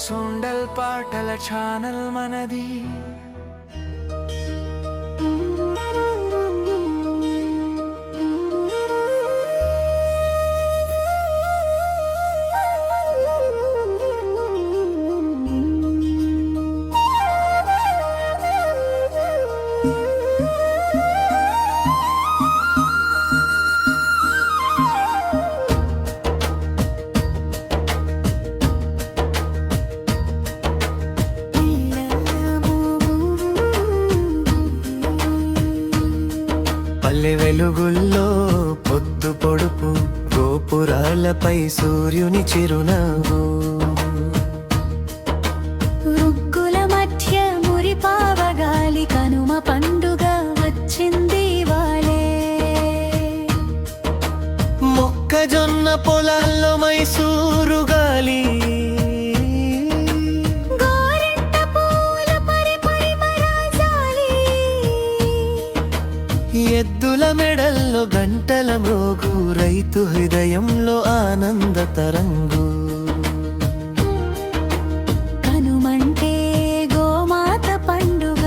సొండల్ పాటల ఛానల్ మనది పల్లె వెలుగుల్లో పొద్దు పొడుపు గోపురాలపై సూర్యుని చిరునవ్వు. రుక్కుల మధ్య మురిపావగాలి కనుమ పండుగ వచ్చింది వాలే మొక్కజొన్న పొలాల్లో మైసూరు హృదయంలో ఆనంద తరంగు. కనుమంటే గోమాత పండుగ.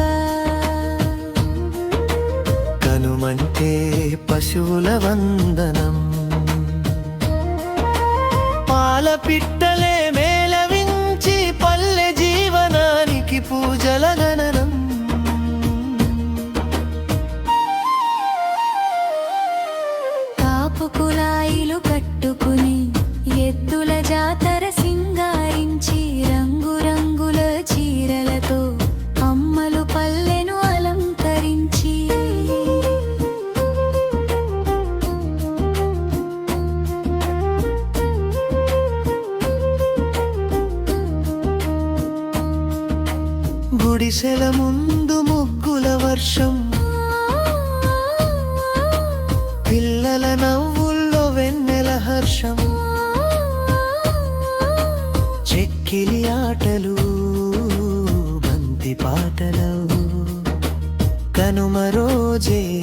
కనుమంటే పశువుల వందనం. పాల పిట్టలే గుడిసెల ముందు ముగ్గుల వర్షం. పిల్లల నవ్వుల్లో వెన్నెల హర్షం. చెక్కిలి ఆటలు బంతి పాటలు. కనుమ రోజే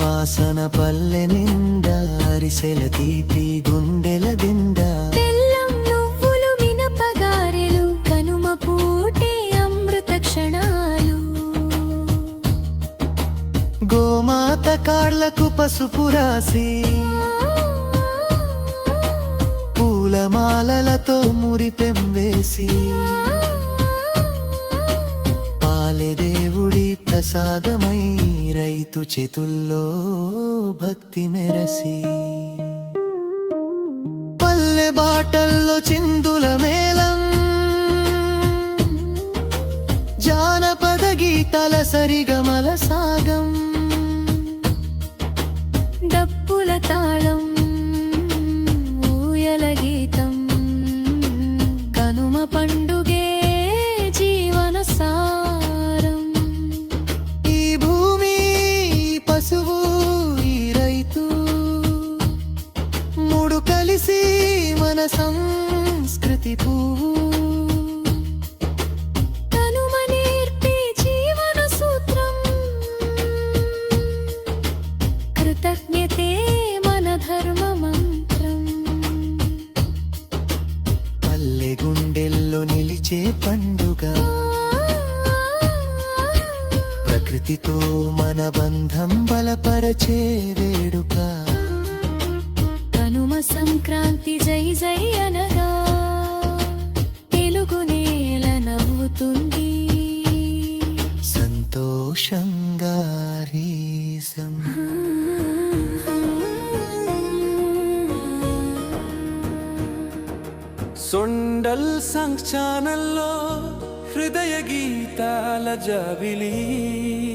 వాసన పల్లె నిండా అరిసెల తీపి గుండెల దిండా. బెల్లం నువ్వులు మినపగారెలు కనుమ పూటే అమృత క్షణాలు. గోమాత కాళ్ళకు పసుపు రాసి పూలమాలలతో మురిపెం వేసి ప్రసాదమై రైతు చేతుల్లో భక్తి మెరసి. పల్లె బాటల్లో చిందుల మేళం. జానపద గీతాల సరిగమల కలిసి మన సంస్కృతి పువ్వు కనుమ నేర్పే జీవన సూత్రం. కృతజ్ఞతే మన ధర్మ మంత్రం. పల్లె గుండెల్లో నిలిచే పండుగ. ప్రకృతితో మన బంధం బలపరచే వేడుక. సంక్రాంతి జై జై అనగా తెలుగు నేల నవ్వుతుంది. సంతోషంగా రీసం. సొండల్ సంగ్ ఛానల్లో హృదయ గీతాల జాబిలి.